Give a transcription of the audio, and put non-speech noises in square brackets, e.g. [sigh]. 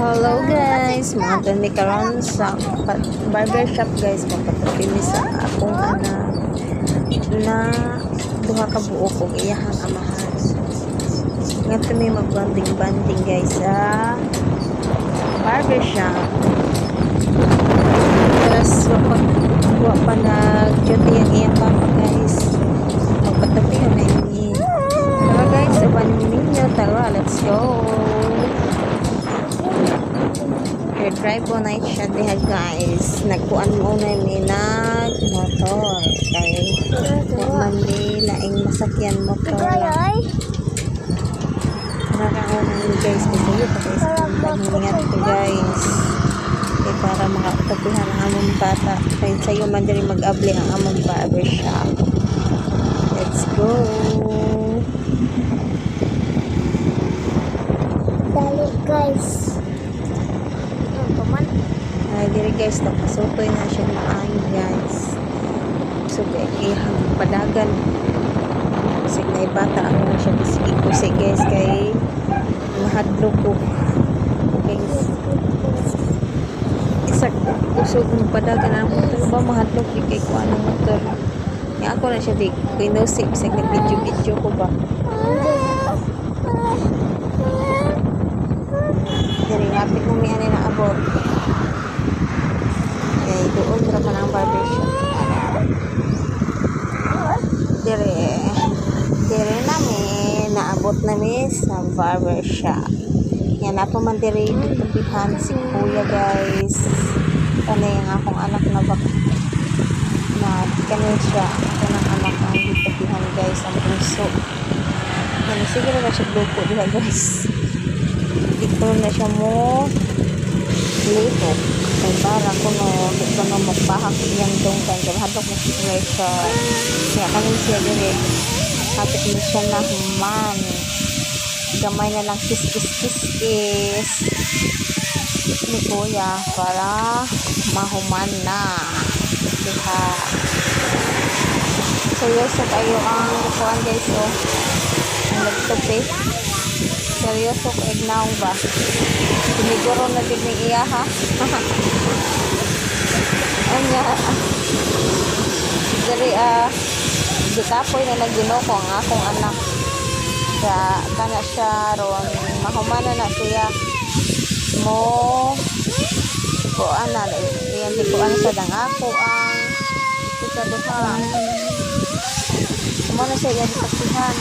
Hello guys, mga tumi karon sa barber shop guys magpatabi mi sa akong anak na duha ka buo ko iyahang amahan. Nga tumi magbanding banding guys sa barber shop. Tapos wa pa, wa pa nag-duty ang iyang papa guys. Magpatabi na ini. Tara guys, uban ninyo. Tara, let's go. Dry po na siya diha guys. Nagkuan mo na mi nag motor. Kay man di laing masakyan motor. Nakakauna ni guys. Kasi yun guys. Paghingat ko guys. Kay para makatapihan ang among bata. Kaya sa'yo man din mag-abli ang among barber shop. Let's go. Dali guys. Yung paman. Ay, diri guys, nakasutoy na siya maayo guys. So, kaya ihang padagan. Kasi may bata na siya bisiki ko si guys kay mahadlok ko. Guys, isa kusog ng padagan ang motor ba mahadlok di kay ko anong motor. Nga ako na siya di kinosik sa nag-video-video ko ba. Diri, hapit mo may ani na abot. Okay, doon ra ka ng barbershop. Dire, dire namin, naabot namin sa barbershop. Yan, ako man dire ditubihan si kuya guys. Kani ang akong anak na bak na kani siya. Ako ng anak ang ditubihan guys, ang puso. Yan, sige na siya grupo diha guys. Dito na siya mo lipo. Kay para ko no, dito na magpahak yang dong kay hadlok mo situation. Kaya kami siya dire. Hapit mo siya na human. Gamay na lang kis kis kis kis. Ni kuya para mahuman na. Diha. Seryoso kayo ang kuhan guys oh. Ang nagtupi. Seryoso ko ignaong ba? Siniguro na din ni iya ha. [laughs] Anya. Dari ah gitapoy na naginoko ang akong anak. Kaya kana siya ron mahumana na siya mo ko ana iyan di ko ano sa dang ako ang kita duha. Mo na siya yan saksihan.